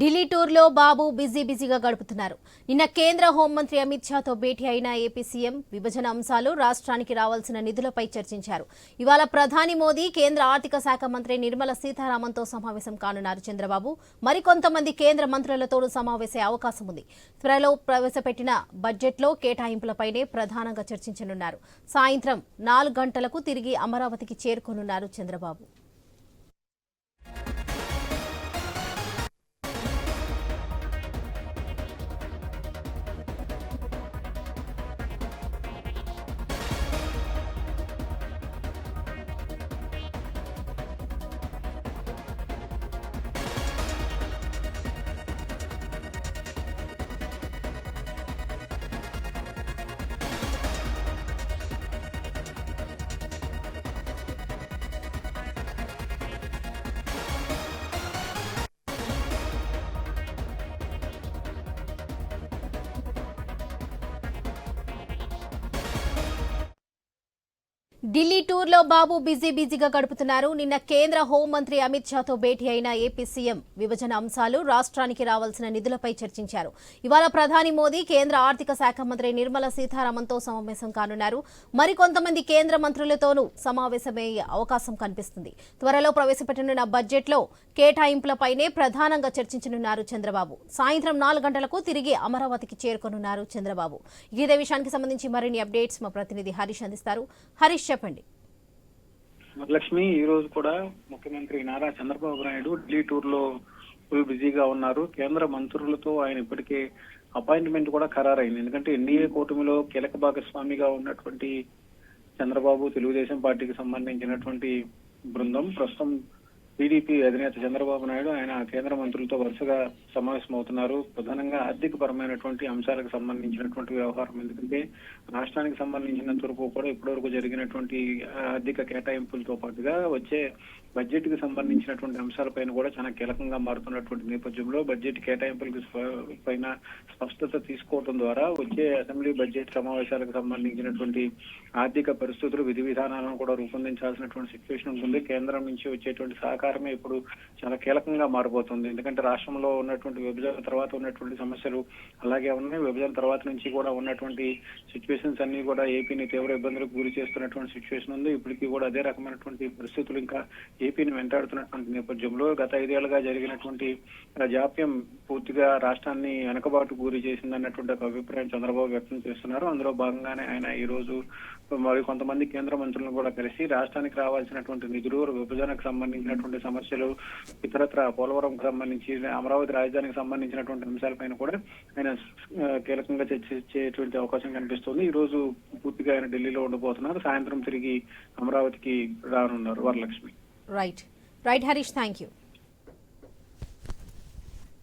ఢిల్లీ టూర్లో బాబు బిజీ బిజీగా గడుపుతున్నారు. నిన్న కేంద్ర హోంమంత్రి అమిత్ షాతో భేటీ అయిన ఏపీ సీఎం విభజన అంశాలు రాష్ట్రానికి రావాల్సిన నిధులపై చర్చించారు. ఇవాళ ప్రధాని మోదీ కేంద్ర ఆర్థిక శాఖ మంత్రి నిర్మల సీతారామన్తో సమావేశం కానున్నారు చంద్రబాబు. మరికొంతమంది కేంద్ర మంత్రులతోనూ సమావేశ అవకాశం ఉంది. త్వరలో ప్రవేశపెట్టిన బడ్జెట్లో కేటాయింపులపైనే ప్రధానంగా చర్చించనున్నారు. సాయంత్రం నాలుగు గంటలకు తిరిగి అమరావతికి చేరుకోనున్నారు చంద్రబాబు. ఢిల్లీ టూర్లో బాబు బిజీ బిజీగా గడుపుతున్నారు. నిన్న కేంద్ర హోంమంత్రి అమిత్ షాతో భేటీ అయిన ఏపీ సీఎం విభజన అంశాలు రాష్ట్రానికి రావాల్సిన నిధులపై చర్చించారు. ఇవాళ ప్రధాని మోదీ కేంద్ర ఆర్థిక శాఖ మంత్రి నిర్మల సీతారామన్తో సమావేశం కానున్నారు. మరికొంతమంది కేంద్ర మంత్రులతోనూ సమావేశమయ్యే అవకాశం కనిపిస్తుంది. త్వరలో ప్రవేశపెట్టనున్న బడ్జెట్లో కేటాయింపులపైనే ప్రధానంగా చర్చించనున్నారు చంద్రబాబు. సాయంత్రం నాలుగు గంటలకు తిరిగి అమరావతికి చేరుకోనున్నారు చంద్రబాబు. ఇదే విషయానికి సంబంధించి మరిన్ని అప్డేట్స్ మా ప్రతినిధి హరీష్ అందిస్తారు. హరీష్ చెప్పండి. వరలక్ష్మి ఈ రోజు కూడా ముఖ్యమంత్రి నారా చంద్రబాబు నాయుడు ఢిల్లీ టూర్లో ఫుల్ బిజీగా ఉన్నారు. కేంద్ర మంత్రులతో ఆయన ఇప్పటికే అపాయింట్మెంట్ కూడా ఖరారైంది. ఎందుకంటే ఎన్డీఏ కూటమిలో కీలక భాగస్వామిగా ఉన్నటువంటి చంద్రబాబు తెలుగుదేశం పార్టీకి సంబంధించినటువంటి బృందం ప్రస్తుతం టీడీపీ అధినేత చంద్రబాబు నాయుడు ఆయన కేంద్ర మంత్రులతో వరుసగా సమావేశమవుతున్నారు. ప్రధానంగా ఆర్థిక పరమైనటువంటి అంశాలకు సంబంధించినటువంటి వ్యవహారం. ఎందుకంటే రాష్ట్రానికి సంబంధించినంత వరకు కూడా ఇప్పటివరకు జరిగినటువంటి ఆర్థిక కేటాయింపులతో పాటుగా వచ్చే బడ్జెట్కి సంబంధించినటువంటి అంశాలపైన కూడా చాలా కీలకంగా మారుతున్నటువంటి నేపథ్యంలో బడ్జెట్ కేటాయింపులకు పైన స్పష్టత తీసుకోవడం ద్వారా వచ్చే అసెంబ్లీ బడ్జెట్ సమావేశాలకు సంబంధించినటువంటి ఆర్థిక పరిస్థితులు విధి విధానాలను కూడా రూపొందించాల్సినటువంటి సిచ్యువేషన్ ఉంటుంది. కేంద్రం నుంచి వచ్చేటువంటి సహకారం సహకారమే ఇప్పుడు చాలా కీలకంగా మారిపోతుంది. ఎందుకంటే రాష్ట్రంలో ఉన్నటువంటి విభజన తర్వాత ఉన్నటువంటి సమస్యలు అలాగే ఉన్నాయి. విభజన తర్వాత నుంచి కూడా ఉన్నటువంటి సిచ్యువేషన్స్ అన్ని కూడా ఏపీని తీవ్ర ఇబ్బందులకు గురి చేస్తున్నటువంటి సిచ్యువేషన్ ఉంది. ఇప్పటికీ కూడా అదే రకమైనటువంటి పరిస్థితులు ఇంకా ఏపీని వెంటాడుతున్నటువంటి నేపథ్యంలో గత ఐదేళ్ళుగా జరిగినటువంటి జాప్యం పూర్తిగా రాష్ట్రాన్ని వెనకబాటు గురి చేసిందన్నటువంటి ఒక అభిప్రాయం చంద్రబాబు వ్యక్తం చేస్తున్నారు. అందులో భాగంగానే ఆయన ఈ రోజు మరి కొంతమంది కేంద్ర మంత్రులను కూడా కలిసి రాష్ట్రానికి రావాల్సినటువంటి నిధులు విభజనకు సంబంధించినటువంటి సమస్యలు ఇతరత్ర పోలవరంకు సంబంధించి అమరావతి రాజధానికి సంబంధించినటువంటి అంశాలపైన కూడా ఆయన కీలకంగా చర్చించేటువంటి అవకాశం కనిపిస్తుంది. ఈ రోజు పూర్తిగా ఆయన ఢిల్లీలో ఉండబోతున్నారు సాయంత్రం తిరిగి అమరావతికి రానున్నారు Varalakshmi. Right right Harish thank you